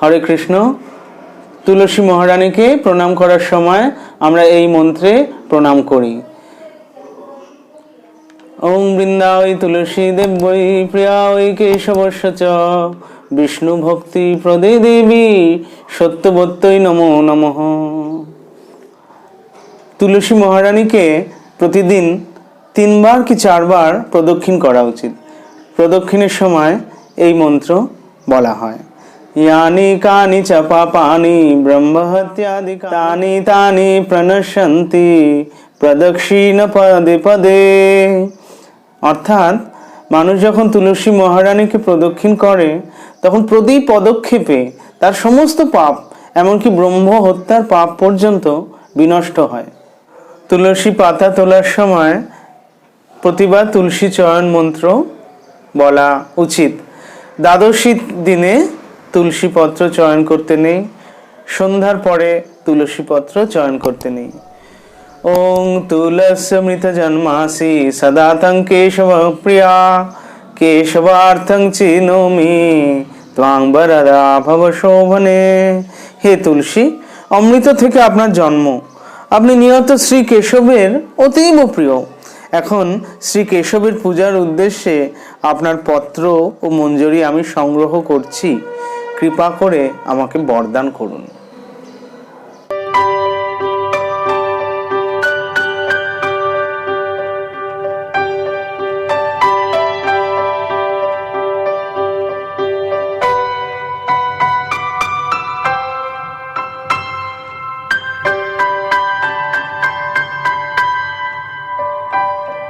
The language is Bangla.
হরে কৃষ্ণ। তুলসী মহারানীকে প্রণাম করার সময় আমরা এই মন্ত্রে প্রণাম করি। ওম বৃন্দাবৈ তুলসী দেবৈ প্রিয়াঐ কেশবস্য চ বিষ্ণু ভক্তি প্রদে দেবী, সত্যবত্যই নমো নমঃ। তুলসী মহারানীকে প্রতিদিন তিনবার কি চারবার প্রদক্ষিণ করা উচিত। প্রদক্ষিণের সময় এই মন্ত্র বলা হয়। ইয়ানি কানি চ পাপানি ব্রহ্মহত্যাদি তানি তানি প্রণশন্তি প্রদক্ষিণ পদে পদে অর্থাৎ মানুষ যখন তুলসী মহারানীকে প্রদক্ষিণ করে, তখন প্রতি পদক্ষেপে তার সমস্ত পাপ, এমনকি ব্রহ্ম হত্যার পাপ পর্যন্ত বিনষ্ট হয়। তুলসী পাতা তোলার সময় প্রতিবার তুলসী চয়ন মন্ত্র বলা উচিত। দ্বাদশী দিনে তুলসী পত্র চয়ন করতে নেই। সন্ধ্যার পরে তুলসী পত্র চয়ন করতে নেই। ওং তুলস্মৃত জন্মাসি, সদা তং কেশব প্রিয়া, কেশবার্থং চিনোমি, ত্বাং বরদা ভব শোভনে। হে তুলসী, অমৃত থেকে আপনার জন্ম। আপনি নিয়ত শ্রী কেশবের অতীব প্রিয়। এখন শ্রী কেশবের পূজার উদ্দেশ্যে আপনার পত্র ও মঞ্জরি আমি সংগ্রহ করছি। কৃপা করে আমাকে বরদান করুন।